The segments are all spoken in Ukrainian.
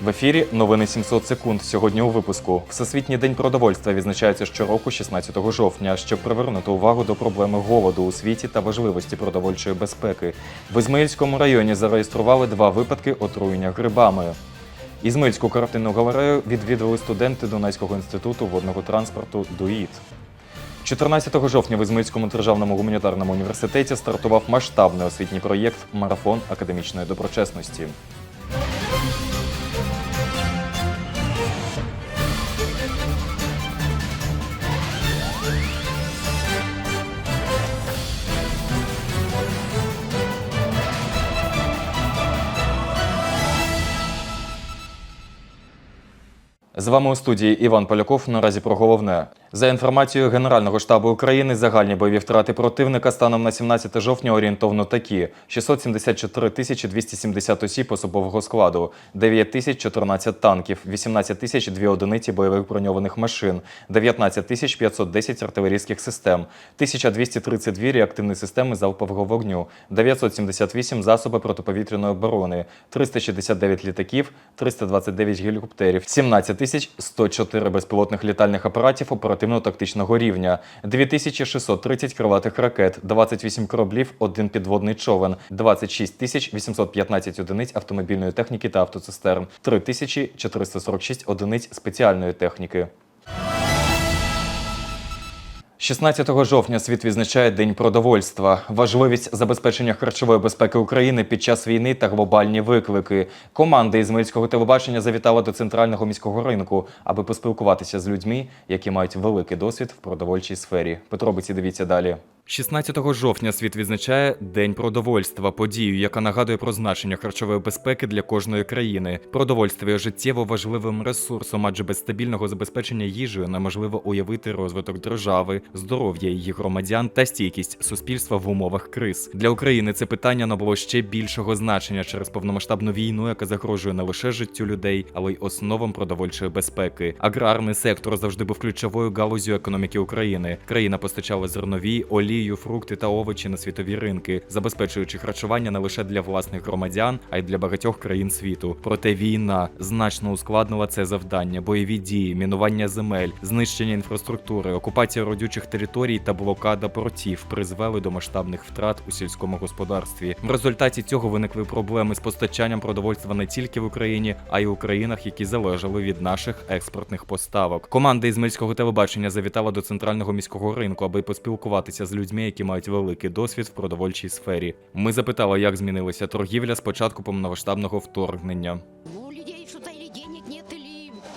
В ефірі новини 700 секунд. Сьогодні у випуску. Всесвітній день продовольства відзначається щороку 16 жовтня, щоб привернути увагу до проблеми голоду у світі та важливості продовольчої безпеки. В Ізмаїльському районі зареєстрували два випадки отруєння грибами. Ізмаїльську картинну галерею відвідали студенти Дунайського інституту водного транспорту ДУІТ. 14 жовтня в Ізмаїльському державному гуманітарному університеті стартував масштабний освітній проєкт Марафон академічної доброчесності. З вами у студії Іван Поляков. Наразі про головне. За інформацією Генерального штабу України, загальні бойові втрати противника станом на 17 жовтня орієнтовно такі: 674 тисячі 270 осіб особового складу, 9 тисяч 14 танків, 18 тисяч 2 одиниці бойових броньованих машин, 19 тисяч 510 артилерійських систем, 1232 реактивні системи залпового вогню, 978 засоби протиповітряної оборони, 369 літаків, 329 гелікоптерів, 17 тисяч 104 безпілотних літальних апаратів оперативно-тактичного рівня, 2630 крилатих ракет, 28 кораблів, один підводний човен, 26 тисяч 815 одиниць автомобільної техніки та автоцистерн, 3446 одиниць спеціальної техніки. 16 жовтня світ відзначає День продовольства. Важливість забезпечення харчової безпеки України під час війни та глобальні виклики. Команда Ізмаїльського телебачення завітала до центрального міського ринку, аби поспілкуватися з людьми, які мають великий досвід в продовольчій сфері. Подробиці дивіться далі. 16 жовтня світ відзначає День продовольства, подію, яка нагадує про значення харчової безпеки для кожної країни. Продовольство є життєво важливим ресурсом, адже без стабільного забезпечення їжею неможливо уявити розвиток держави, здоров'я її громадян та стійкість суспільства в умовах криз. Для України це питання набуло ще більшого значення через повномасштабну війну, яка загрожує не лише життю людей, але й основам продовольчої безпеки. Аграрний сектор завжди був ключовою галузю економіки України. Країна постачала зернові, олію, фрукти та овочі на світові ринки, забезпечуючи харчування не лише для власних громадян, а й для багатьох країн світу. Проте війна значно ускладнила це завдання: бойові дії, мінування земель, знищення інфраструктури, окупація родючих територій та блокада портів призвели до масштабних втрат у сільському господарстві. В результаті цього виникли проблеми з постачанням продовольства не тільки в Україні, а й у країнах, які залежали від наших експортних поставок. Команда Ізмельського телебачення завітала до центрального міського ринку, аби поспілкуватися з людьми, які мають великий досвід в продовольчій сфері. Ми запитали, як змінилася торгівля з початку повномасштабного вторгнення. Ну,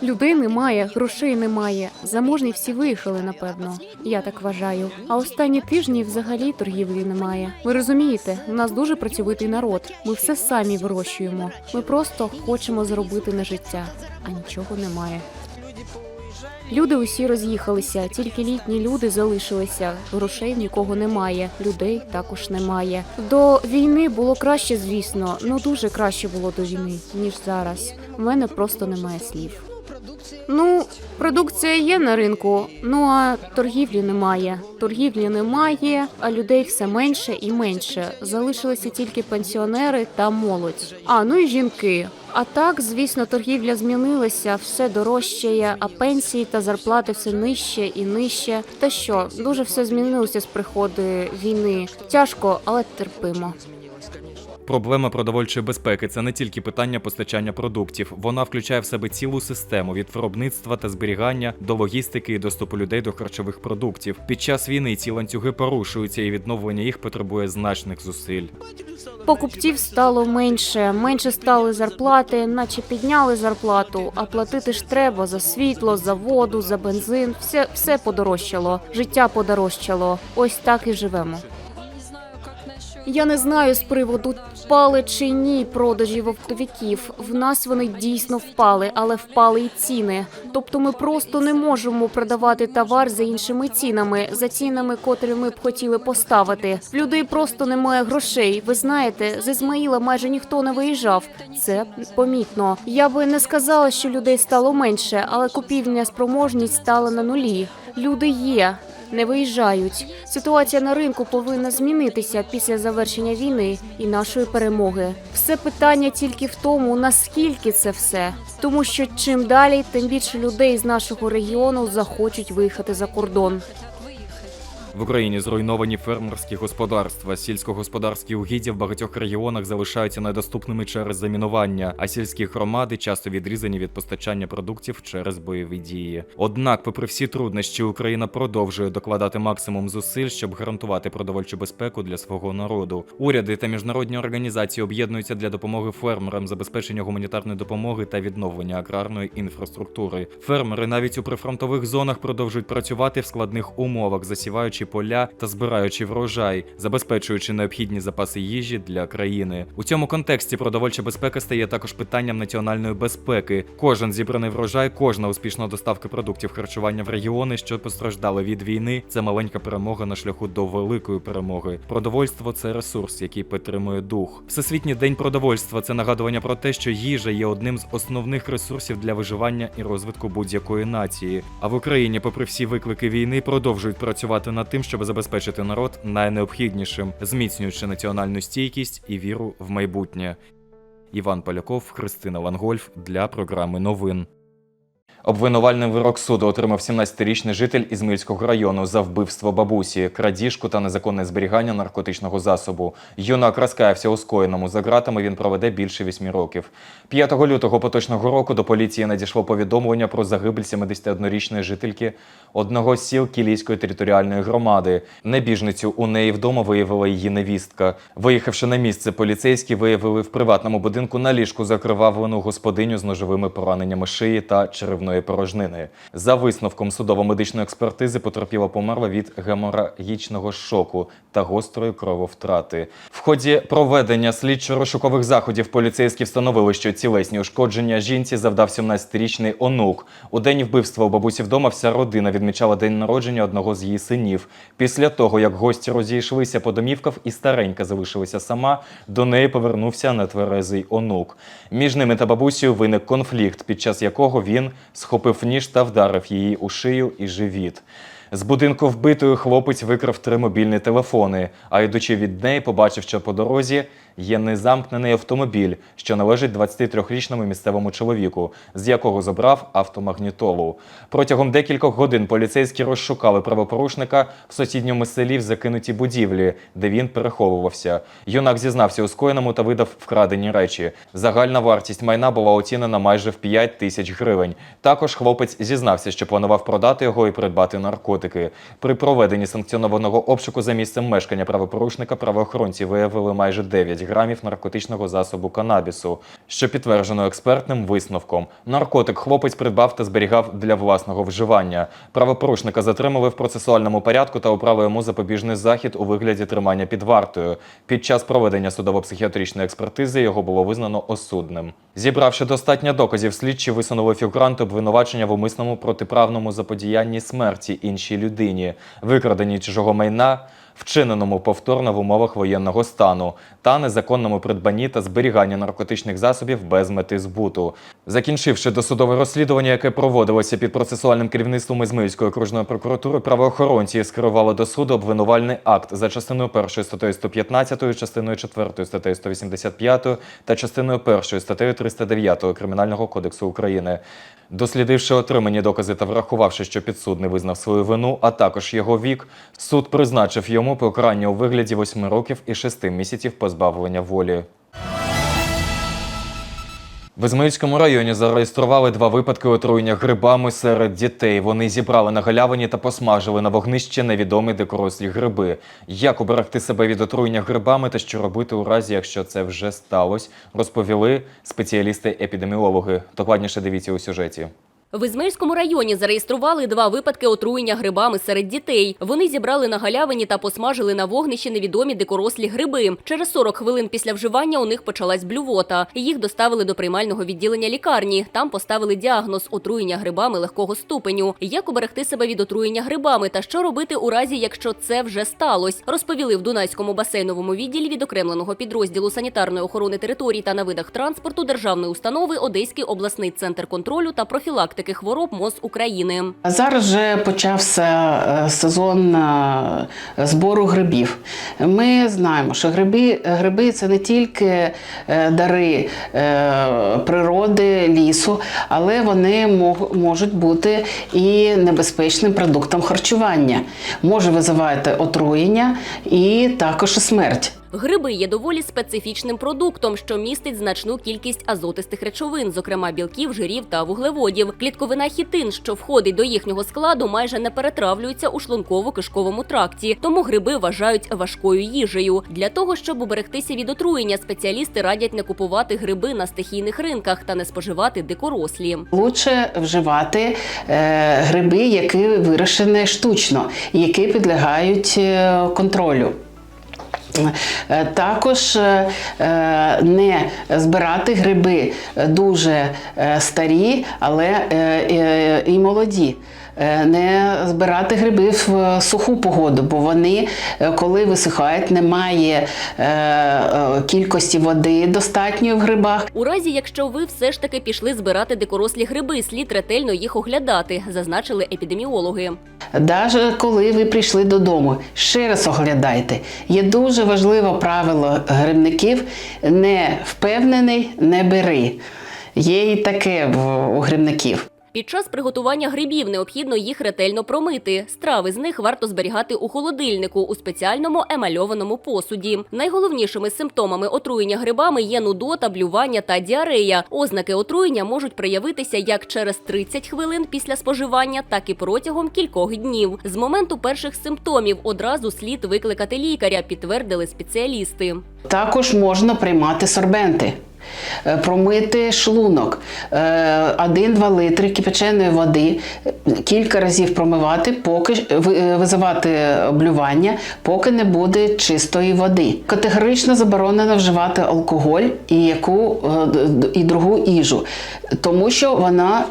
людей немає, грошей немає. Заможні всі виїхали, напевно. Я так вважаю. А останні тижні взагалі торгівлі немає. Ви розумієте, у нас дуже працьовитий народ. Ми все самі вирощуємо. Ми просто хочемо заробити на життя, а нічого немає. Люди усі роз'їхалися, тільки літні люди залишилися. Грошей нікого немає, людей також немає. До війни було краще, звісно, ну дуже краще було до війни, ніж зараз. У мене просто немає слів. Ну, продукція є на ринку, ну а торгівлі немає. Торгівлі немає, а людей все менше і менше. Залишилися тільки пенсіонери та молодь. А ну і жінки. А так, звісно, торгівля змінилася, все дорожчає, а пенсії та зарплати все нижче і нижче. Та що, дуже все змінилося з приходу війни. Тяжко, але терпимо. Проблема продовольчої безпеки це не тільки питання постачання продуктів. Вона включає в себе цілу систему від виробництва та зберігання до логістики і доступу людей до харчових продуктів. Під час війни ці ланцюги порушуються, і відновлення їх потребує значних зусиль. Покупців стало менше, менше стали зарплати, наче підняли зарплату, а платити ж треба за світло, за воду, за бензин. Все, все подорожчало, життя подорожчало. Ось так і живемо. Я не знаю з приводу впали чи ні продажі оптовиків. В нас вони дійсно впали, але впали і ціни. Тобто ми просто не можемо продавати товар за іншими цінами, за цінами, котрі ми б хотіли поставити. В людей просто немає грошей. Ви знаєте, з Ізмаїла майже ніхто не виїжджав. Це помітно. Я би не сказала, що людей стало менше, але купівня спроможність стала на нулі. Люди є. Не виїжджають. Ситуація на ринку повинна змінитися після завершення війни і нашої перемоги. Все питання тільки в тому, наскільки це все. Тому що чим далі, тим більше людей з нашого регіону захочуть виїхати за кордон. В Україні зруйновані фермерські господарства. Сільськогосподарські угіддя в багатьох регіонах залишаються недоступними через замінування, а сільські громади часто відрізані від постачання продуктів через бойові дії. Однак, попри всі труднощі, Україна продовжує докладати максимум зусиль, щоб гарантувати продовольчу безпеку для свого народу. Уряди та міжнародні організації об'єднуються для допомоги фермерам, забезпечення гуманітарної допомоги та відновлення аграрної інфраструктури. Фермери навіть у прифронтових зонах продовжують працювати в складних умовах, засіваючи поля та збираючи врожай, забезпечуючи необхідні запаси їжі для країни. У цьому контексті продовольча безпека стає також питанням національної безпеки. Кожен зібраний врожай, кожна успішна доставка продуктів харчування в регіони, що постраждали від війни, це маленька перемога на шляху до великої перемоги. Продовольство це ресурс, який підтримує дух. Всесвітній день продовольства це нагадування про те, що їжа є одним з основних ресурсів для виживання і розвитку будь-якої нації. А в Україні, попри всі виклики війни, продовжують працювати над тим, щоб забезпечити народ найнеобхіднішим, зміцнюючи національну стійкість і віру в майбутнє. Іван Поляков, Христина Лангольф для програми новин. Обвинувальний вирок суду отримав 17-річний житель Ізмільського району за вбивство бабусі, крадіжку та незаконне зберігання наркотичного засобу. Юнак розкаявся у скоєному. За ґратами він проведе більше 8 років. 5 лютого поточного року до поліції надійшло повідомлення про загибель 71-річної жительки одного з сіл Кілійської територіальної громади. Небіжницю у неї вдома виявила її невістка. Виїхавши на місце, поліцейські виявили в приватному будинку на ліжку закривавлену господиню з ножовими пораненнями шиї та черевної порожнини. За висновком судово-медичної експертизи потерпіла померла від геморагічного шоку та гострої крововтрати. В ході проведення слідчо-розшукових заходів поліцейські встановили, що цілесні ушкодження жінці завдав 17-річний онук. У день вбивства у бабусі вдома вся родина відмічала день народження одного з її синів. Після того, як гості розійшлися по домівках і старенька залишилася сама, до неї повернувся нетверезий онук. Між ними та бабусею виник конфлікт, під час якого він схопив ніж та вдарив її у шию і живіт. З будинку вбитої хлопець викрав три мобільні телефони, а йдучи від неї, побачив, що по дорозі є незамкнений автомобіль, що належить 23-річному місцевому чоловіку, з якого забрав автомагнітолу. Протягом декількох годин поліцейські розшукали правопорушника в сусідньому селі в закинутій будівлі, де він переховувався. Юнак зізнався у скоєному та видав вкрадені речі. Загальна вартість майна була оцінена майже в 5 тисяч гривень. Також хлопець зізнався, що планував продати його і придбати наркотики. При проведенні санкціонованого обшуку за місцем мешкання правопорушника правоохоронці виявили майже 9 грамів наркотичного засобу канабісу, що підтверджено експертним висновком. Наркотик хлопець придбав та зберігав для власного вживання. Правопорушника затримали в процесуальному порядку та обрали йому запобіжний захід у вигляді тримання під вартою. Під час проведення судово-психіатричної експертизи його було визнано осудним. Зібравши достатньо доказів, слідчі висунули фігурант обвинувачення в умисному протиправному заподіянні смерті іншій людині, викраденні чужого майна, вчиненому повторно в умовах воєнного стану та незаконному придбанні та зберіганні наркотичних засобів без мети збуту. Закінчивши досудове розслідування, яке проводилося під процесуальним керівництвом Ізмаїльської окружної прокуратури, правоохоронці скерували до суду обвинувальний акт за частиною 1 статтею 115, частиною 4 статтею 185 та частиною 1 статтею 309 Кримінального кодексу України. Дослідивши отримані докази та врахувавши, що підсудний визнав свою вину, а також його вік, суд призначив йому покарання у вигляді 8 років і 6 місяців позбавлення волі. В Ізмаїльському районі зареєстрували два випадки отруєння грибами серед дітей. Вони зібрали на галявині та посмажили на вогнищі невідомі дикорослі гриби. Як уберегти себе від отруєння грибами та що робити у разі, якщо це вже сталося, розповіли спеціалісти-епідеміологи. Докладніше дивіться у сюжеті. В Ізмаїльському районі зареєстрували два випадки отруєння грибами серед дітей. Вони зібрали на галявині та посмажили на вогнищі невідомі дикорослі гриби. Через 40 хвилин після вживання у них почалась блювота. Їх доставили до приймального відділення лікарні. Там поставили діагноз отруєння грибами легкого ступеню. Як уберегти себе від отруєння грибами та що робити у разі, якщо це вже сталося, розповіли в Дунайському басейновому відділі відокремленого підрозділу санітарної охорони територій та на видах транспорту державної установи Одеський обласний центр контролю та профілактики профілактики хвороб МОЗ України. Зараз вже почався е, сезон е, збору грибів. Ми знаємо, що гриби, гриби це не тільки е, дари природи, лісу, але вони можуть бути і небезпечним продуктом харчування. Може визивати отруєння і також смерть. Гриби є доволі специфічним продуктом, що містить значну кількість азотистих речовин, зокрема білків, жирів та вуглеводів. Клітковина хітин, що входить до їхнього складу, майже не перетравлюється у шлунково-кишковому тракті, тому гриби вважають важкою їжею. Для того щоб уберегтися від отруєння, спеціалісти радять не купувати гриби на стихійних ринках та не споживати дикорослі. Лучше вживати е, гриби, які вирощені штучно, які підлягають е, контролю. Е, Також е, е, не збирати гриби дуже старі, але і молоді. Е, Не збирати гриби в суху погоду, бо вони, е, коли висихають, немає е, е, кількості води достатньої в грибах. У разі, якщо ви все ж таки пішли збирати дикорослі гриби, слід ретельно їх оглядати, зазначили епідеміологи. Навіть коли ви прийшли додому, ще раз оглядайте. Є дуже важливе правило грибників: не впевнений, не бери. Є і таке у грибників. Під час приготування грибів необхідно їх ретельно промити. Страви з них варто зберігати у холодильнику у спеціальному емальованому посуді. Найголовнішими симптомами отруєння грибами є нудота, блювання та діарея. Ознаки отруєння можуть проявитися як через 30 хвилин після споживання, так і протягом кількох днів. З моменту перших симптомів одразу слід викликати лікаря, підтвердили спеціалісти. Також можна приймати сорбенти. Е, Промити шлунок, 1-2 литри кипяченої води, е, кілька разів промивати, поки е, визивати блювання, поки не буде чистої води. Категорично заборонено вживати алкоголь і яку е, і другу їжу, тому що вона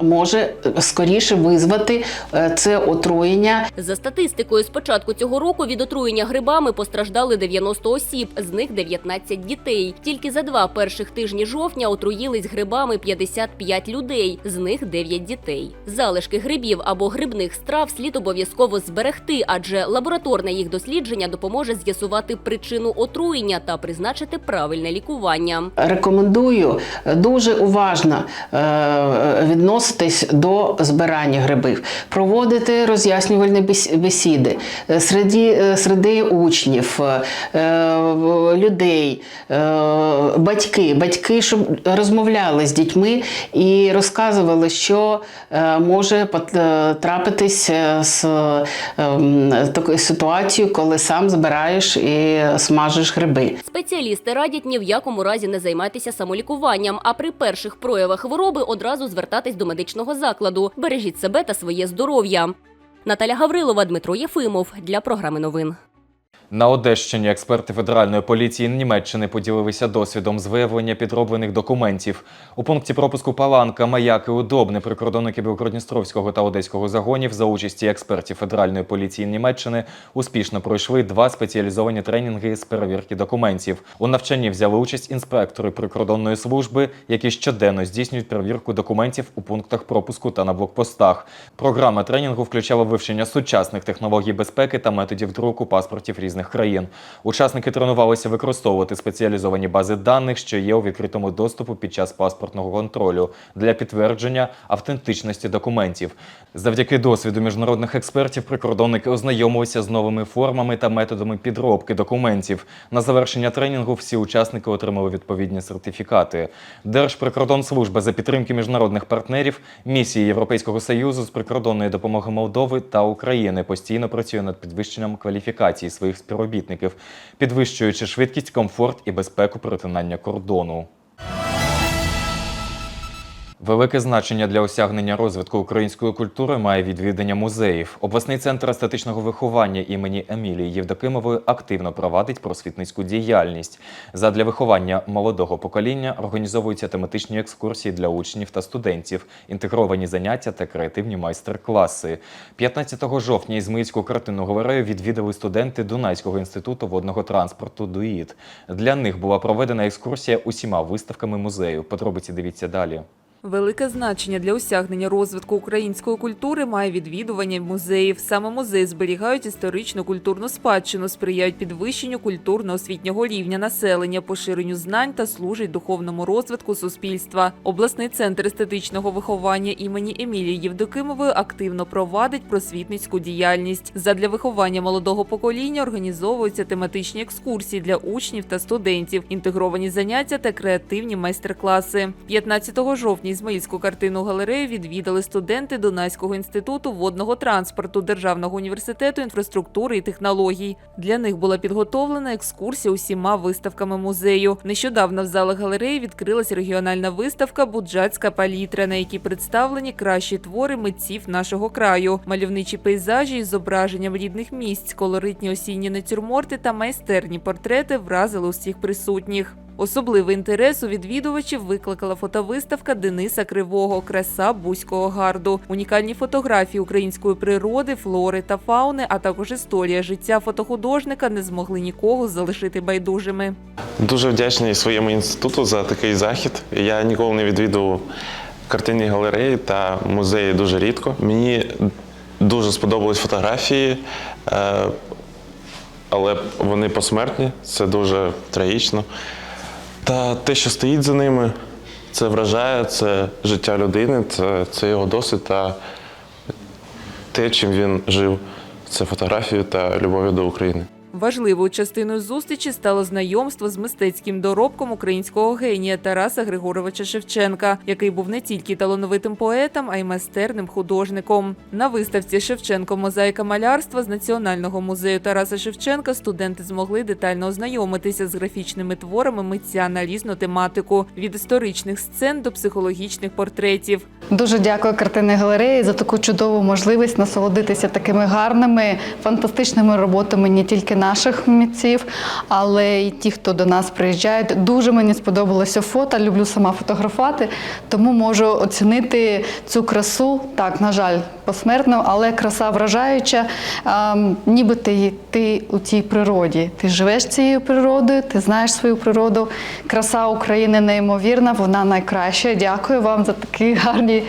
е, може скоріше визвати е, це отруєння За статистикою, з початку цього року від отруєння грибами постраждали 90 осіб, з них 19 дітей. Тільки за два перших тижні жовтня отруїлись грибами 55 людей, з них 9 дітей. Залишки грибів або грибних страв слід обов'язково зберегти, адже лабораторне їх дослідження допоможе з'ясувати причину отруєння та призначити правильне лікування. Рекомендую дуже уважно е, відноситись до збирання грибів, проводити роз'яснювальні бесіди е, серед, серед учнів, е, людей, е, батьки, батьки, щоб розмовляли з дітьми і розказували, що е, може пот- е, е, з е, такою ситуацією, коли сам збираєш і смажиш гриби. Спеціалісти радять ні в якому разі не займатися самолікуванням, а при перших проявах хвороби одразу звертатись до медичного закладу. Бережіть себе та своє здоров'я. Наталя Гаврилова, Дмитро Єфимов для програми новин. На Одещині експерти федеральної поліції Німеччини поділилися досвідом з виявлення підроблених документів. У пункті пропуску Паланка, Маяк і Удобне прикордонники Білгородністровського та Одеського загонів за участі експертів федеральної поліції Німеччини успішно пройшли два спеціалізовані тренінги з перевірки документів. У навчанні взяли участь інспектори прикордонної служби, які щоденно здійснюють перевірку документів у пунктах пропуску та на блокпостах. Програма тренінгу включала вивчення сучасних технологій безпеки та методів друку паспортів різних країн. Учасники тренувалися використовувати спеціалізовані бази даних, що є у відкритому доступу під час паспортного контролю для підтвердження автентичності документів. Завдяки досвіду міжнародних експертів прикордонники ознайомилися з новими формами та методами підробки документів. На завершення тренінгу всі учасники отримали відповідні сертифікати. Держприкордонслужба за підтримки міжнародних партнерів, місії Європейського союзу з прикордонної допомоги Молдови та України постійно працює над підвищенням кваліфікації своїх співробітників, підвищуючи швидкість, комфорт і безпеку перетинання кордону. Велике значення для осягнення розвитку української культури має відвідання музеїв. Обласний центр естетичного виховання імені Емілії Євдокимової активно провадить просвітницьку діяльність. Задля виховання молодого покоління організовуються тематичні екскурсії для учнів та студентів, інтегровані заняття та креативні майстер-класи. 15 жовтня Ізмаїльську картинну галерею відвідали студенти Дунайського інституту водного транспорту ДУІТ. Для них була проведена екскурсія усіма виставками музею. Подробиці дивіться далі. Велике значення для осягнення розвитку української культури має відвідування музеїв. Саме музеї зберігають історичну культурну спадщину, сприяють підвищенню культурно-освітнього рівня населення, поширенню знань та служать духовному розвитку суспільства. Обласний центр естетичного виховання імені Емілії Євдокимової активно провадить просвітницьку діяльність. Задля виховання молодого покоління організовуються тематичні екскурсії для учнів та студентів, інтегровані заняття та креативні майстер-класи. 15 жовтня Ізмаїльську картинну галерею відвідали студенти Дунайського інституту водного транспорту Державного університету інфраструктури і технологій. Для них була підготовлена екскурсія усіма виставками музею. Нещодавно в залах галереї відкрилась регіональна виставка Буджацька палітра, на якій представлені кращі твори митців нашого краю, мальовничі пейзажі із зображенням рідних місць, колоритні осінні натюрморти та майстерні портрети вразили усіх присутніх. Особливий інтерес у відвідувачів викликала фотовиставка Дениса Кривого Краса Бузького гарду. Унікальні фотографії української природи, флори та фауни, а також історія життя фотохудожника не змогли нікого залишити байдужими. Дуже вдячний своєму інституту за такий захід. Я ніколи не відвідував картинні галереї та музеї дуже рідко. Мені дуже сподобались фотографії, е, але вони посмертні, це дуже трагічно. Та те, що стоїть за ними, це вражає, це життя людини, це, це його досвід та те, чим він жив. Це фотографії та любові до України. Важливою частиною зустрічі стало знайомство з мистецьким доробком українського генія Тараса Григоровича Шевченка, який був не тільки талановитим поетом, а й майстерним художником. На виставці Шевченко Мозаїка малярства з Національного музею Тараса Шевченка студенти змогли детально ознайомитися з графічними творами митця на різну тематику від історичних сцен до психологічних портретів. Дуже дякую картинній галереї за таку чудову можливість насолодитися такими гарними, фантастичними роботами не тільки наших митців, але й ті, хто до нас приїжджають. Дуже мені сподобалося фото. Люблю сама фотографувати, тому можу оцінити цю красу. Так, на жаль, посмертно, але краса вражаюча. Ем, ніби ти, ти у тій природі. Ти живеш цією природою, ти знаєш свою природу. Краса України неймовірна, вона найкраща. Дякую вам за такі гарні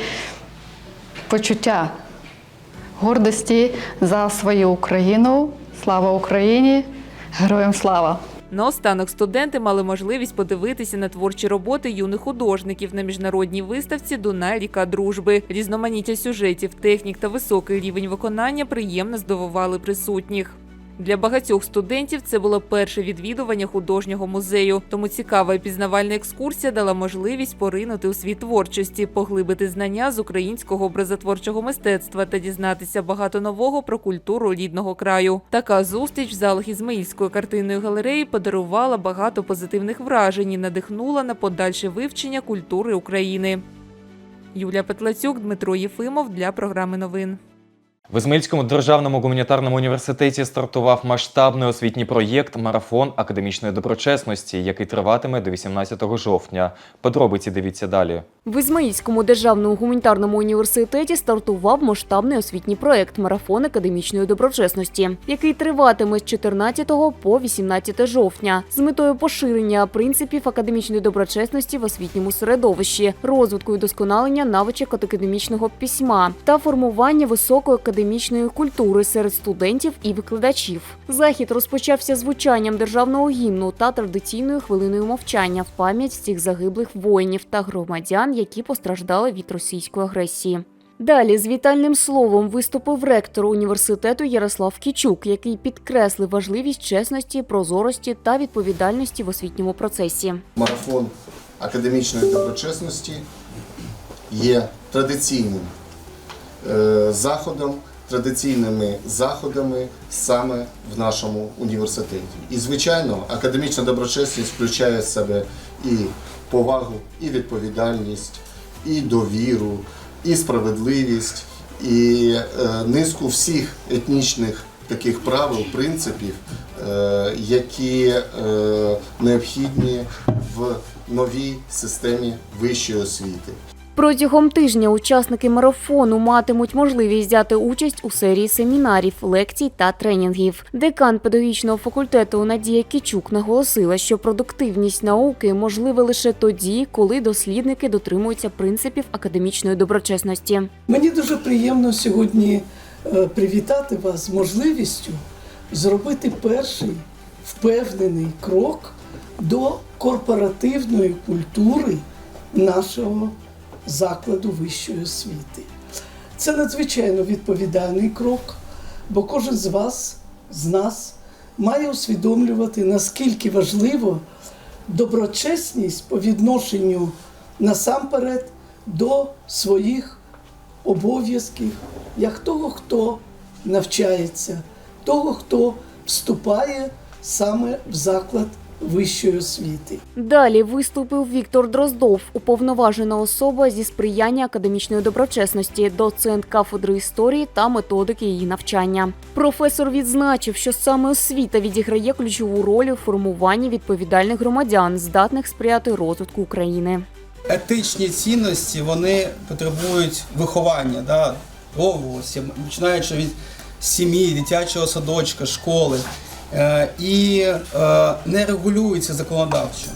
почуття гордості за свою Україну. Слава Україні! Героям слава! Наостанок студенти мали можливість подивитися на творчі роботи юних художників на міжнародній виставці Дунай ріка дружби. Різноманіття сюжетів, технік та високий рівень виконання приємно здивували присутніх. Для багатьох студентів це було перше відвідування художнього музею, тому цікава і пізнавальна екскурсія дала можливість поринути у світ творчості, поглибити знання з українського образотворчого мистецтва та дізнатися багато нового про культуру рідного краю. Така зустріч в залах Ізмаїльської картинної галереї подарувала багато позитивних вражень і надихнула на подальше вивчення культури України. Юлія Петлацюк, Дмитро Єфимов для програми новин. В Ізмаїльському державному гуманітарному університеті стартував масштабний освітній проєкт Марафон академічної доброчесності, який триватиме до 18 жовтня. Подробиці дивіться далі. В Ізмаїльському державному гуманітарному університеті стартував масштабний освітній проект Марафон академічної доброчесності, який триватиме з 14 по 18 жовтня з метою поширення принципів академічної доброчесності в освітньому середовищі, розвитку і досконалення навичок академічного письма та формування високої академічної культури серед студентів і викладачів. Захід розпочався звучанням державного гімну та традиційною хвилиною мовчання в пам'ять всіх загиблих воїнів та громадян, які постраждали від російської агресії. Далі з вітальним словом виступив ректор університету Ярослав Кічук, який підкреслив важливість чесності, прозорості та відповідальності в освітньому процесі. марафон академічної доброчесності є традиційним заходом, традиційними заходами саме в нашому університеті. І, звичайно, академічна доброчесність включає в себе і повагу, і відповідальність, і довіру, і справедливість, і е, низку всіх етнічних таких правил, принципів, е, які е, необхідні в новій системі вищої освіти. Протягом тижня учасники марафону матимуть можливість взяти участь у серії семінарів, лекцій та тренінгів. Декан педагогічного факультету Надія Кічук наголосила, що продуктивність науки можлива лише тоді, коли дослідники дотримуються принципів академічної доброчесності. Мені дуже приємно сьогодні е, привітати вас з можливістю зробити перший впевнений крок до корпоративної культури нашого закладу вищої освіти. Це надзвичайно відповідальний крок, бо кожен з вас, з нас, має усвідомлювати, наскільки важливо доброчесність по відношенню насамперед до своїх обов'язків, як того, хто навчається, того, хто вступає саме в заклад вищої освіти. Далі виступив Віктор Дроздов, уповноважена особа зі сприяння академічної доброчесності, доцент кафедри історії та методики її навчання. Професор відзначив, що саме освіта відіграє ключову роль у формуванні відповідальних громадян, здатних сприяти розвитку України. етичні цінності вони потребують виховання, да, починаючи від сім'ї, дитячого садочка, школи. Е, і е, не регулюються законодавчо.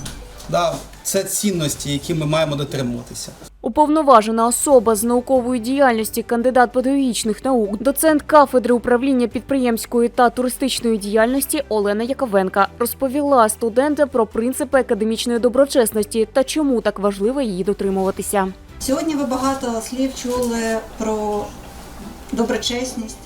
Да, це цінності, які ми маємо дотримуватися. Уповноважена особа з наукової діяльності, кандидат педагогічних наук, доцент кафедри управління підприємської та туристичної діяльності Олена Яковенка розповіла студентам про принципи академічної доброчесності та чому так важливо її дотримуватися. Сьогодні ви багато слів чули про доброчесність,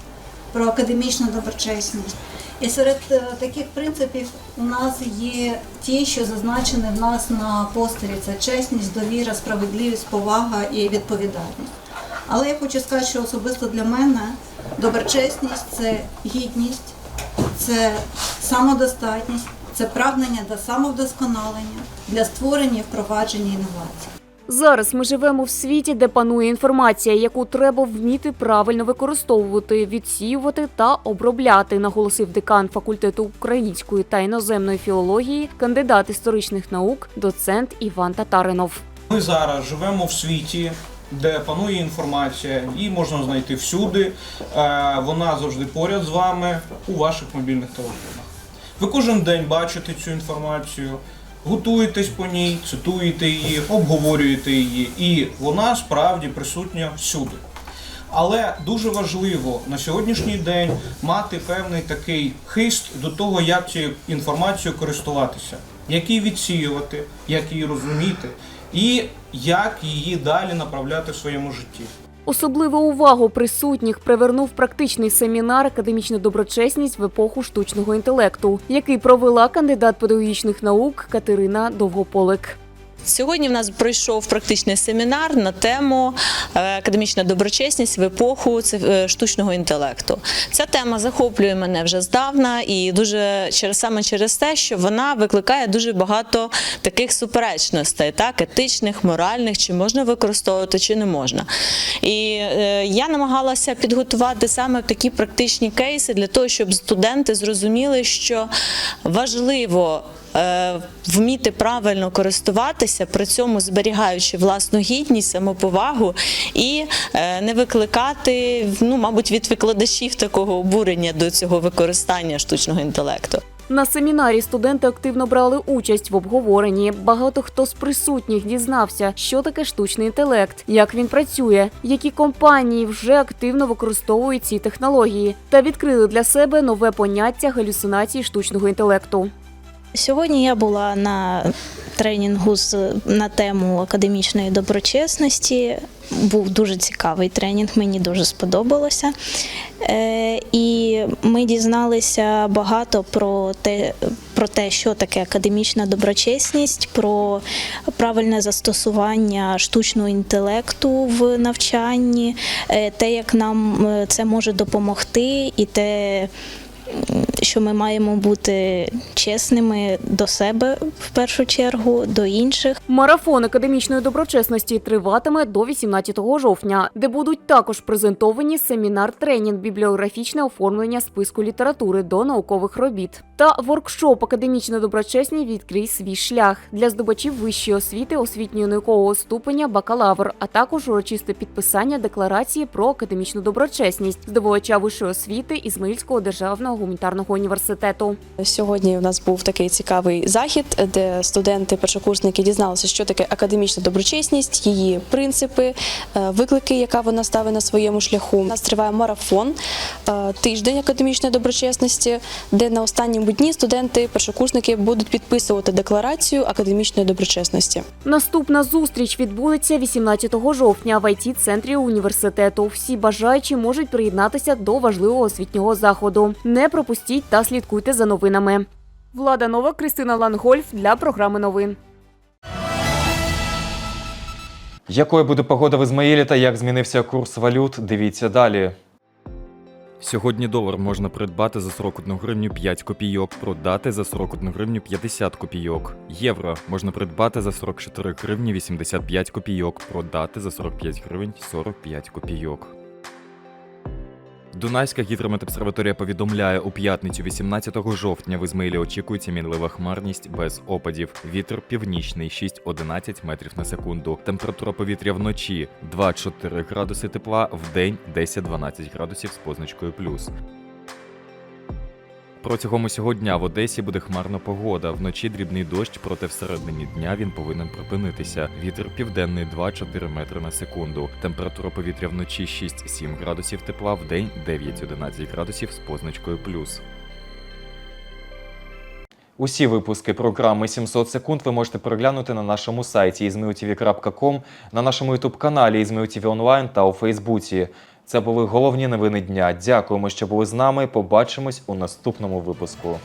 про академічну доброчесність. І серед е, таких принципів у нас є ті, що зазначені в нас на постері: це чесність, довіра, справедливість, повага і відповідальність. Але я хочу сказати, що особисто для мене доброчесність це гідність, це самодостатність, це прагнення до самовдосконалення для створення і впровадження інновацій. Зараз ми живемо в світі, де панує інформація, яку треба вміти правильно використовувати, відсіювати та обробляти, наголосив декан факультету української та іноземної філології, кандидат історичних наук, доцент Іван Татаринов. Ми зараз живемо в світі, де панує інформація, її можна знайти всюди. Е, Вона завжди поряд з вами у ваших мобільних телефонах. Ви кожен день бачите цю інформацію, готуєтесь по ній, цитуєте її, обговорюєте її, і вона справді присутня всюди. Але дуже важливо на сьогоднішній день мати певний такий хист до того, як цією інформацією користуватися, як її відсіювати, як її розуміти, і як її далі направляти в своєму житті. Особливу увагу присутніх привернув практичний семінар Академічна доброчесність в епоху штучного інтелекту, який провела кандидат педагогічних наук Катерина Довгополик. Сьогодні в нас пройшов практичний семінар на тему е, академічна доброчесність в епоху е, штучного інтелекту. Ця тема захоплює мене вже здавна і дуже через саме через те, що вона викликає дуже багато таких суперечностей, так етичних, моральних, чи можна використовувати, чи не можна. І е, я намагалася підготувати саме такі практичні кейси для того, щоб студенти зрозуміли, що важливо вміти правильно користуватися, при цьому зберігаючи власну гідність, самоповагу і е, не викликати, ну, мабуть, від викладачів такого обурення до цього використання штучного інтелекту. На семінарі студенти активно брали участь в обговоренні. Багато хто з присутніх дізнався, що таке штучний інтелект, як він працює, які компанії вже активно використовують ці технології, та відкрили для себе нове поняття галюцинації штучного інтелекту. Сьогодні я була на тренінгу з на тему академічної доброчесності. Був дуже цікавий тренінг, мені дуже сподобалося. Е, і ми дізналися багато про те, про те, що таке академічна доброчесність, про правильне застосування штучного інтелекту в навчанні, е, те, як нам е, це може допомогти, і те, що ми маємо бути чесними до себе в першу чергу, до інших. Марафон академічної доброчесності триватиме до 18 жовтня, де будуть також презентовані семінар-тренінг, бібліографічне оформлення списку літератури до наукових робіт та воркшоп академічна доброчесність відкрий свій шлях для здобачів вищої освіти, освітньої наукового ступеня бакалавр, а також урочисте підписання декларації про академічну доброчесність здобувача вищої освіти Ізмаїльського державного гуманітарного університету. Сьогодні у нас був такий цікавий захід, де студенти, першокурсники дізналися, що таке академічна доброчесність, її принципи, е, виклики, яка вона ставить на своєму шляху. У нас триває марафон, тиждень академічної доброчесності, де на останньому дні студенти, першокурсники будуть підписувати декларацію академічної доброчесності. Наступна зустріч відбудеться 18 жовтня в it центрі університету. Всі бажаючі можуть приєднатися до важливого освітнього заходу. Не пропустіть та слідкуйте за новинами. Влада Нова, Кристина Лангольф для програми новин. Якою буде погода в Ізмаїлі та як змінився курс валют? Дивіться далі. Сьогодні долар можна придбати за 41 гривню 5 копійок, продати за 41 гривню 50 копійок. Євро можна придбати за 44 гривні 85 копійок, продати за 45 гривень 45 копійок. Дунайська гідрометобсерваторія повідомляє, у п'ятницю 18 жовтня в Ізмаїлі очікується мінлива хмарність без опадів. Вітер північний 6-11 метрів на секунду. Температура повітря вночі 2-4 градуси тепла, в день 10-12 градусів з позначкою плюс. Протягом усього дня в Одесі буде хмарна погода. Вночі дрібний дощ, проте всередині дня він повинен припинитися. Вітер південний 2-4 метри на секунду. Температура повітря вночі 6-7 градусів тепла, в день 9-11 градусів з позначкою плюс. Усі випуски програми 700 секунд ви можете переглянути на нашому сайті izmailtv.com, на нашому ютуб-каналі izmailtv онлайн та у Фейсбуці. Це були головні новини дня. Дякуємо, що були з нами. Побачимось у наступному випуску.